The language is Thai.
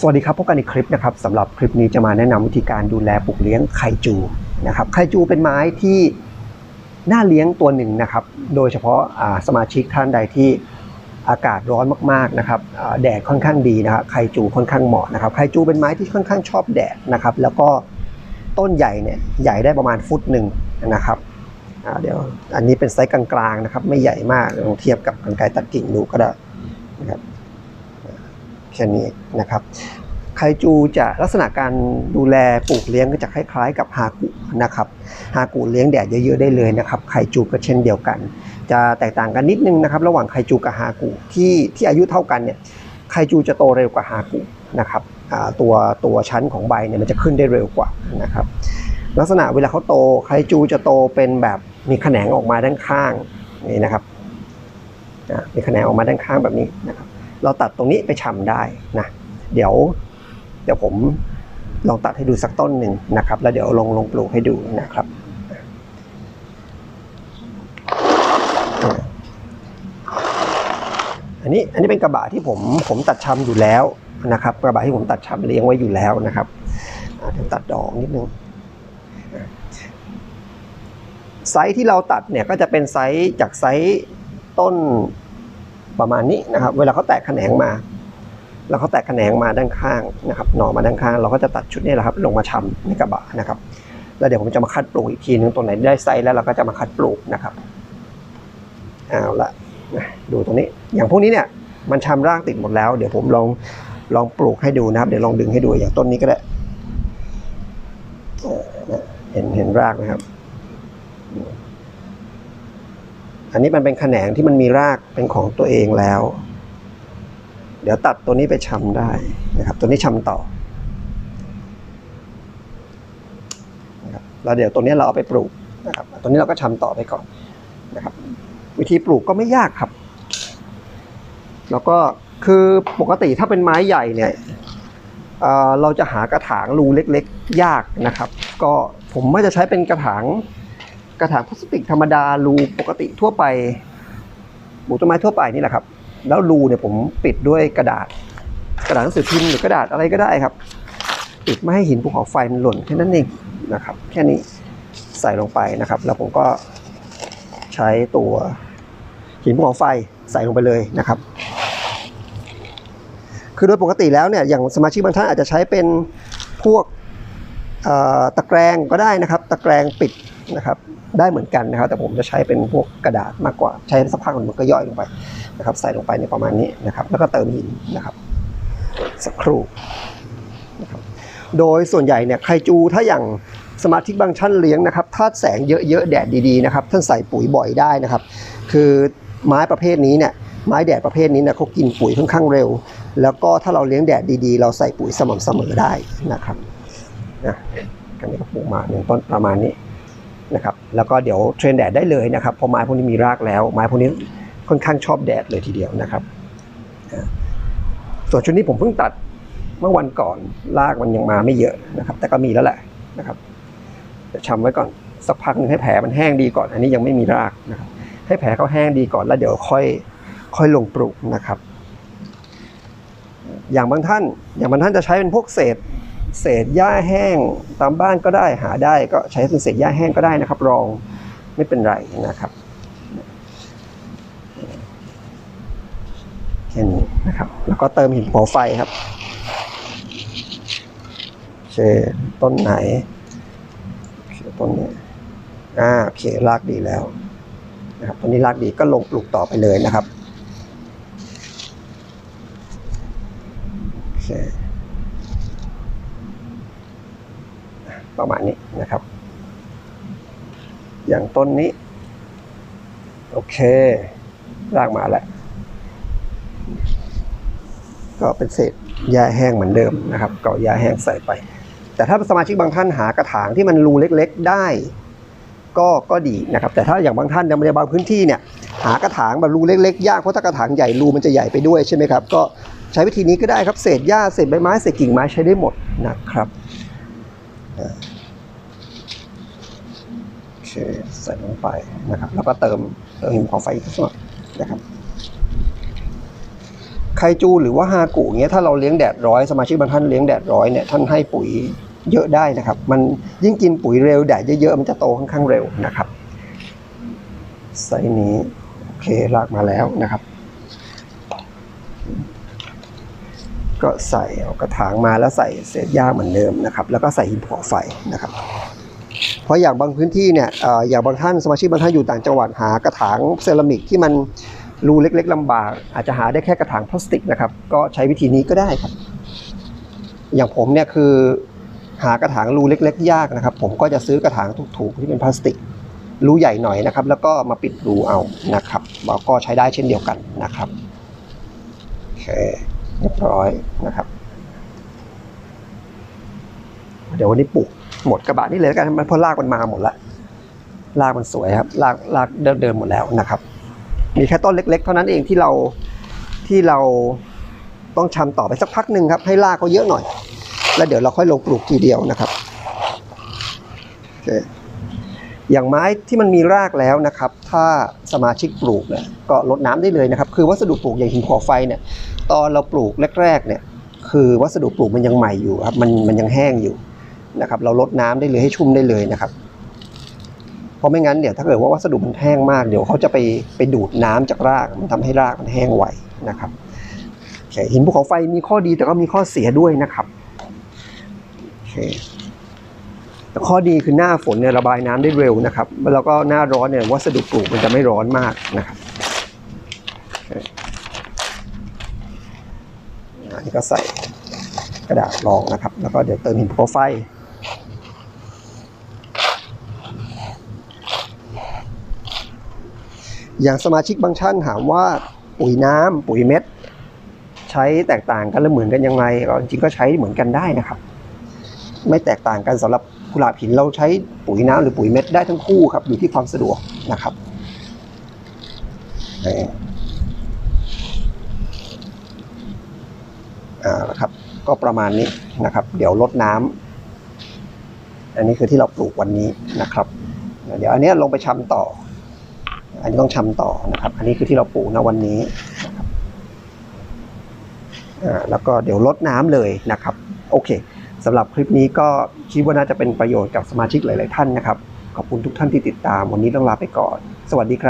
สวัสดีครับพบกันในคลิปนะครับสำหรับคลิปนี้จะมาแนะนำวิธีการดูแลปลูกเลี้ยงไคจูนะครับไคจูเป็นไม้ที่น่าเลี้ยงตัวหนึ่งนะครับ โดยเฉพาะสมาชิกท่านใดที่อากาศร้อนมากๆนะครับแดดค่อนข้างดีนะครับไคจูค่อนข้างเหมาะนะครับไคจูเป็นไม้ที่ค่อนข้างชอบแดดนะครับ แล้วก็ต้นใหญ่เนี่ยใหญ่ได้ประมาณฟุตหนึ่งนะครับเดี๋ยวอันนี้เป็นไซส์กลางๆนะครับ ไม่ใหญ่มากลองเทียบกับกรรไกรตัดกิ่งดูก็ได้นะครับ ค่นี้นะครับไคจูจะลักษณะการดูแลปลูกเลี้ยงก็จะคล้ายๆ กับฮากุนะครับฮากุเลี้ยงแดดเยอะๆได้เลยนะครับไคจูก็เช่นเดียวกัน จะแตกต่างกันนิดนึงนะครับ ระหว่างไคจูกับฮากุที่ที่อายุเท่ากันเนี่ยไคจูจะโตเร็วกว่าฮากุนะครับตัวตัวชั้นของใบเนี่ยมันจะขึ้นได้เร็วกว่านะครับลักษณะเวลาเขาโตไคจูจะโตเป็นแบบมีแขนงออกมาด้านข้างนี่นะครับมีแขนงออกมาด้านข้างแบบนี้นะครับ เราตัดตรงนี้ไปชำได้นะเดี๋ยวเดี๋ยวผมลองตัดให้ดูสักต้นหนึ่งนะครับ แล้วเดี๋ยวลงลงปลูกให้ดูนะครับอันนี้อันนี้เป็นกระบะที่ผมผมตัดชำอยู่แล้วนะครับ กระบะที่ผมตัดชำเลี้ยงไว้อยู่แล้วนะครับเดี๋ยวตัดดอกนิดนึงไซส์ที่เราตัดเนี่ยก็จะเป็นไซส์จากไซส์ต้น ประมาณนี้นะครับ เวลาเขาแตกแขนงมาแล้วเขาแตกแขนงมาด้านข้างนะครับหน่อมาด้านข้าง เราก็จะตัดชุดนี้แหละครับ ลงมาชำในกระบะนะครับ แล้วเดี๋ยวผมจะมาคัดปลูกอีกทีนึงตัวไหนได้ไซส์แล้วเราก็จะมาคัดปลูกนะครับเอาละดูตรงนี้อย่างพวกนี้เนี่ยมันชำรากติดหมดแล้ว เดี๋ยวผมลองลองปลูกให้ดูนะครับ เดี๋ยวลองดึงให้ดูอย่างต้นนี้ก็ได้เออนะเห็นเห็นรากไหมครับ อันนี้มันเป็นแขนงที่มันมีรากเป็นของตัวเองแล้ว เดี๋ยวตัดตัวนี้ไปชำได้นะครับ ตัวนี้ชำต่อนะครับแล้วเดี๋ยวตัวนี้เราเอาไปปลูกนะครับ ตัวนี้เราก็ชำต่อไปก่อนนะครับ วิธีปลูกก็ไม่ยากครับ แล้วก็คือปกติถ้าเป็นไม้ใหญ่เนี่ยเเราจะหากระถางรูเล็ก ๆ ยากนะครับ ก็ผมไม่จะใช้เป็นกระถาง กระถางพลาสติกธรรมดารูปกติทั่วไปปลูกต้นไม้ทั่วไปนี่แหละครับ แล้วรูเนี่ยผมปิดด้วยกระดาษ กระดาษหนังสือพิมพ์หรือกระดาษอะไรก็ได้ครับ ปิดไม่ให้หินภูเขาไฟมันหล่นแค่นั้นเองนะครับ แค่นี้ใส่ลงไปนะครับ แล้วผมก็ใช้ตัวหินภูเขาไฟใส่ลงไปเลยนะครับ คือโดยปกติแล้วเนี่ยอย่างสมาชิกบางท่านอาจจะใช้เป็นพวกตะแกรงก็ได้นะครับ ตะแกรงปิด นะครับได้เหมือนกันนะครับ แต่ผมจะใช้เป็นพวกกระดาษมากกว่าใช้สักพักมันก็ย่อยลงไปนะครับ ใส่ลงไปในประมาณนี้นะครับ แล้วก็เติมหินนะครับ สักครู่นะครับโดยส่วนใหญ่เนี่ยไคจูถ้าอย่างสมาชิกบางท่านเลี้ยงนะครับถ้าแสงเยอะๆแดดดีๆนะครับท่านใส่ปุ๋ยบ่อยได้นะครับ คือไม้ประเภทนี้เนี่ยไม้แดดประเภทนี้เนี่ยเขากินปุ๋ยค่อนข้างเร็ว แล้วก็ถ้าเราเลี้ยงแดดดีๆ เราใส่ปุ๋ยสม่ำเสมอได้นะครับนะกันนี้ก็ปลูกมาหนึ่งต้นประมาณนี้ นะครับแล้วก็เดี๋ยวเทรนแดดได้เลยนะครับเพราะไม้พวกนี้มีรากแล้ว ไม้พวกนี้ค่อนข้างชอบแดดเลยทีเดียวนะครับส่วนชุดนี้ผมเพิ่งตัดเมื่อวันก่อนรากมันยังมาไม่เยอะนะครับ แต่ก็มีแล้วแหละนะครับเดี๋ยวชำไว้ก่อนสักพักหนึงให้แผลมันแห้งดีก่อน อันนี้ยังไม่มีรากนะครับให้แผลเขาแห้งดีก่อนแล้วเดี๋ยวค่อยค่อยลงปลูกนะครับ อย่างบางท่าน อย่างบางท่านจะใช้เป็นพวกเศษ เศษหญ้าแห้งตามบ้านก็ได้หาได้ก็ใช้เป็นเศษหญ้าแห้งก็ได้นะครับ รองไม่เป็นไรนะครับแค่นี้นะครับ แล้วก็เติมหินภูเขาไฟครับโอเคต้นไหนโอเคต้นนี้อ่าโอเครากดีแล้วนะครับตอนนี้รากดีก็ลงปลูกต่อไปเลยนะครับโอเค ประมาณนี้นะครับ อย่างต้นนี้ โอเครากมาแล้ว ก็เป็นเศษหญ้าแห้งเหมือนเดิมนะครับก็หญ้าแห้งใส่ไป แต่ถ้าสมาชิกบางท่านหากระถางที่มันรูเล็กๆได้ ก็ก็ดีนะครับ แต่ถ้าอย่างบางท่านในบางพื้นที่เนี่ยหากระถางแบบรูเล็กๆยากเพราะถ้ากระถางใหญ่รูมันจะใหญ่ไปด้วยใช่ไหมครับก็ใช้วิธีนี้ก็ได้ครับเศษหญ้าเศษใบไม้เศษกิ่งไม้ใช้ได้หมดนะครับ โอเคใส่ลงไปนะครับ แล้วก็เติมเติมหินของไฟอีกสักหน่อยนะครับไคจูหรือว่าฮากุเงี้ยถ้าเราเลี้ยงแดดร้อยสมาชิกบางท่านเลี้ยงแดดร้อยเนี่ยท่านให้ปุ๋ยเยอะได้นะครับ มันยิ่งกินปุ๋ยเร็วแดดเยอะๆมันจะโตค่อนข้างเร็วนะครับไซส์นี้โอเคลากมาแล้วนะครับ ก็ใส่เอากระถางมาแล้วใส่เศษหญ้าเหมือนเดิมนะครับ แล้วก็ใส่หินภูเขาไฟนะครับ เพราะอย่างบางพื้นที่เนี่ยอย่างบางท่านสมาชิกบางท่านอยู่ต่างจังหวัดหากระถางเซรามิกที่มันรูเล็ก ๆลำบาก อาจจะหาได้แค่กระถางพลาสติกนะครับ ก็ใช้วิธีนี้ก็ได้ครับ อย่างผมเนี่ยคือหากระถางรูเล็ก ๆ ยากนะครับ ผมก็จะซื้อกระถางถูกๆที่เป็นพลาสติกรูใหญ่หน่อยนะครับ แล้วก็มาปิดรูเอานะครับแล้วก็ใช้ได้เช่นเดียวกันนะครับโอเค เรียบร้อยนะครับ เดี๋ยววันนี้ปลูกหมดกระบะนี่เลยแล้วกันมันเพราะรากมันมาหมดละรากมันสวยครับรากรากเดิมๆหมดแล้วนะครับ มีแค่ต้นเล็ก ๆ เท่านั้นเองที่เราที่เราต้องชำต่อไปสักพักหนึ่งครับ ให้รากเขาเยอะหน่อย แล้วเดี๋ยวเราค่อยลงปลูกทีเดียวนะครับโอเคอย่างไม้ที่มันมีรากแล้วนะครับ ถ้าสมาชิกปลูกเนี่ยก็ลดน้ำได้เลยนะครับ คือวัสดุปลูกอย่างหินขาไฟเนี่ย ตอนเราปลูกแรกๆเนี่ยคือวัสดุปลูกมันยังใหม่อยู่ครับมันมันยังแห้งอยู่นะครับเราลดน้ำได้เลยให้ชุ่มได้เลยนะครับ เพราะไม่งั้นเดี๋ยวถ้าเกิดว่าวัสดุมันแห้งมากเดี๋ยวเขาจะไปไปดูดน้ำจากรากมันทำให้รากมันแห้งไวนะครับโอเคหินภูเขาไฟมีข้อดีแต่ก็มีข้อเสียด้วยนะครับโอเคแต่ข้อดีคือหน้าฝนเนี่ยระบายน้ำได้เร็วนะครับ แล้วก็หน้าร้อนเนี่ยวัสดุปลูกมันจะไม่ร้อนมากนะครับโอเค อันนี้ก็ใส่กระดาษรองนะครับ แล้วก็เดี๋ยวเติมหินภูเขาไฟอย่างสมาชิกบางท่านถามว่าปุ๋ยน้ำปุ๋ยเม็ด ใช้แตกต่างกันหรือเหมือนกันยังไงจริงก็ใช้เหมือนกันได้นะครับ ไม่แตกต่างกันสำหรับกุหลาบหินเราใช้ปุ๋ยน้ำหรือปุ๋ยเม็ดได้ทั้งคู่ครับอยู่ที่ความสะดวกนะครับ อ่าละครับ ก็ประมาณนี้นะครับ เดี๋ยวลดน้ำอันนี้คือที่เราปลูกวันนี้นะครับ เดี๋ยวอันนี้ลงไปชำต่อ อันนี้ต้องชำต่อนะครับ อันนี้คือที่เราปลูกณวันนี้อ่าแล้วก็เดี๋ยวลดน้ำเลยนะครับ โอเคสำหรับคลิปนี้ก็คิดว่าน่าจะเป็นประโยชน์กับสมาชิกหลาย ๆ ท่านนะครับ ขอบคุณทุกท่านที่ติดตาม วันนี้ต้องลาไปก่อน สวัสดีครับ